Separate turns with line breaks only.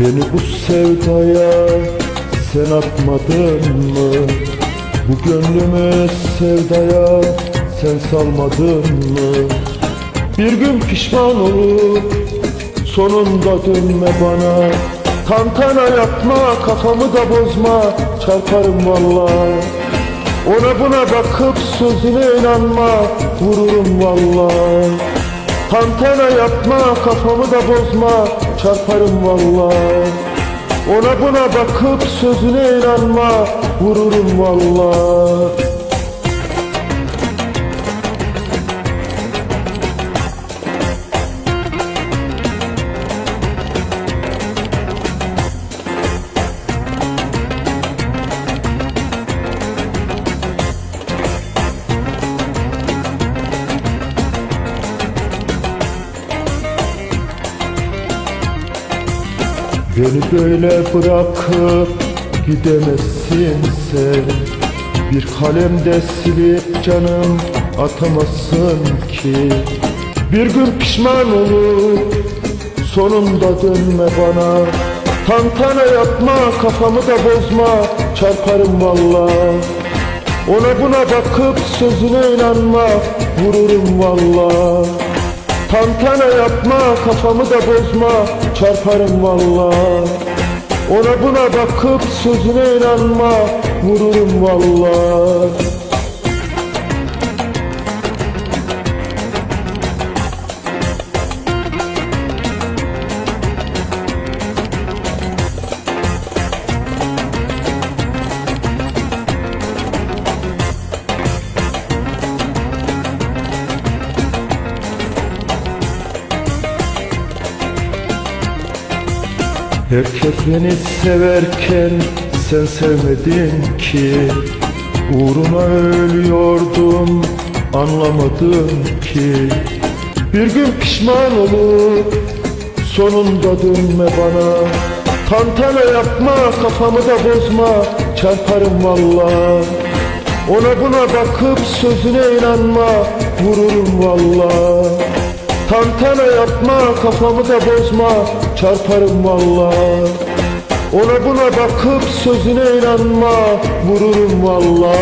Beni bu sevdaya sen atmadın mı? Bu gönlümü sevdaya sen salmadın mı? Bir gün pişman olup sonunda dönme bana. Tantana yapma kafamı da bozma. Çarparım valla Ona buna bakıp sözüne inanma. Vururum valla Tantana yapma kafamı da bozma. Çarparım valla Ona buna bakıp sözüne inanma. Vururum valla Beni böyle bırakıp gidemezsin sen. Bir kalemde silip canım atamazsın ki. Bir gün pişman olup sonunda dönme bana. Tantana yapma kafamı da bozma. Çarparım valla Ona buna bakıp sözüne inanma. Vururum valla Tantana yapma kafamı da bozma çarparım valla Ona buna bakıp sözüne inanma vururum valla Herkes beni severken sen sevmedin ki. Uğruna ölüyordum anlamadın ki. Bir gün pişman olup sonunda dönme bana. Tantana yapma kafamı da bozma. Çarparım valla Ona buna bakıp sözüne inanma. Vururum valla Tantana yapma kafamı da bozma. Çarparım valla Ona buna bakıp sözüne inanma. Vururum valla